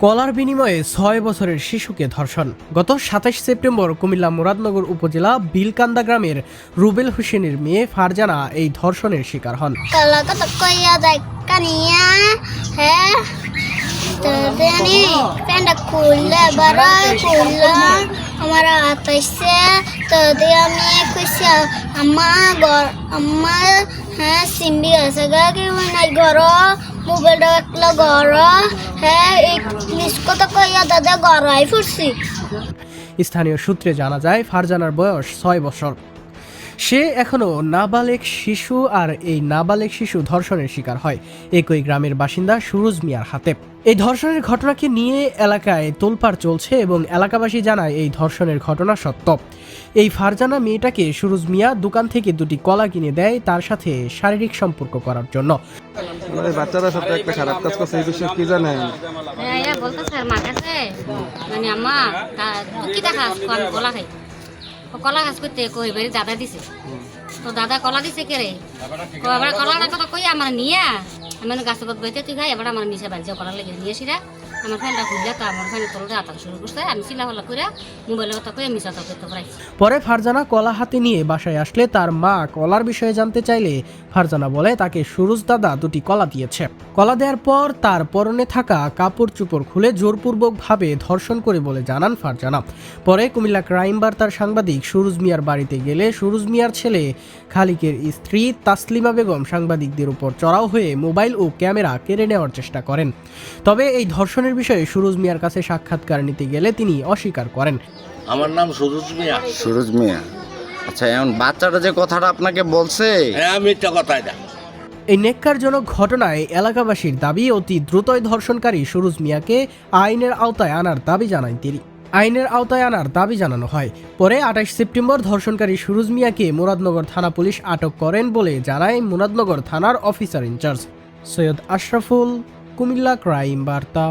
কলার বিনিময়ে ছয় বছরের শিশুকে ধর্ষণ। গত সাতাশ সেপ্টেম্বর কুমিল্লা মুরাদনগর উপজেলা বিলকান্দা গ্রামের রুবেল হোসেনের মেয়ে ফারজানা এই ধর্ষণের শিকার হন। হ্যাঁ আমার হাত তো আমি কইছি, আম্মা, ঘর আম্মা হ্যাঁ সিম্বি আছে গা, কি নাই, ঘর, মোবাইলটা একলা ঘর হ্যাঁ এই তো কথা কইয়া দাদা ঘর আই ফুরছি। স্থানীয় সূত্রে জানা যায়, ফারজানার বয়স ছয় বছর। সে এখনও নাবালেক শিশু আর এই নাবালেক শিশু ধর্ষণের শিকার হয়। একই গ্রামের বাসিন্দা সুরজ মিয়ার হাতে। এই ধর্ষণের ঘটনাকে নিয়ে এলাকায় তোলপাড় চলছে এবং এলাকাবাসী জানায় এই ধর্ষণের ঘটনা সত্য। এই ফারজানা মেয়েটাকে সুরজ মিয়া দোকান থেকে দুটি কলা কিনে দেয় তার সাথে শারীরিক সম্পর্ক করার জন্য। মানে বাচ্চারা সাথে একটা খারাপ কাজ করছে এই বিষয়ে কি জানেন? হ্যাঁ বলতেছে মার কাছে? মানে আম্মা তুই কি দেখা কলা খাই। কলা গাছ করতে কই বেরি দাদা দিছে। তো দাদা কলা দিছে কে রে? কলা কথা কই আমার নিয়া? আমি গাছ কত বইতে তুই খাই এবার আমার নিচে যাও কলা লেগে নিয়ে আসিরা। আমার ফ্যানটা খুললে তো আমার ফ্যানের তলটা আতাক শুরু করছে। আমি চিলা হলা করে মোবাইলের কথা কই মিশা তো করতে পারাইছি পরে ফারজানা কলা হাতে নিয়ে বাসায় আসলে তার মা কলার বিষয়ে জানতে চাইলে ফারজানা বলে তাকে সুরজ দাদা দুটি কলা দিয়েছে। কলা দেওয়ার পর তার পরনে থাকা কাপড় চুপড় খুলে জোরপূর্বকভাবে ধর্ষণ করে বলে জানান ফারজানা। পরে কুমিল্লা ক্রাইম বার্তার সাংবাদিক সুরুজ মিয়ার বাড়িতে গেলে সুরুজ মিয়ার ছেলে খালিকের স্ত্রী তাসলিমা বেগম সাংবাদিকদের উপর চড়াও হয়ে মোবাইল ও ক্যামেরা কেড়ে নেওয়ার চেষ্টা করেন। তবে এই ধর্ষণের বিষয়ে সুরুজ মিয়ার কাছে সাক্ষাৎকার নিতে গেলে তিনি অস্বীকার করেন। আমার নাম সুরজ মিয়া। সুরজ মিয়া। আচ্ছা এখন বাচ্চাটা যে কথাটা আপনাকে বলছে? হ্যাঁ মিথ্যা কথাই না এই নেককারজনক ঘটনায় এলাকাবাসীর দাবি অতি দ্রুতই ধর্ষণকারী সুরুজ মিয়াকে আইনের আওতায় আনার দাবি জানান তিনি। আইনের আওতায় আনার দাবি জানানো হয়। পরে আঠাশ সেপ্টেম্বর ধর্ষণকারী সুরুজ মিয়াকে মুরাদনগর থানা পুলিশ আটক করেন বলে জানায় মুরাদনগর থানার officer in charge. Syed Ashraful Cumilla crime বার্তা।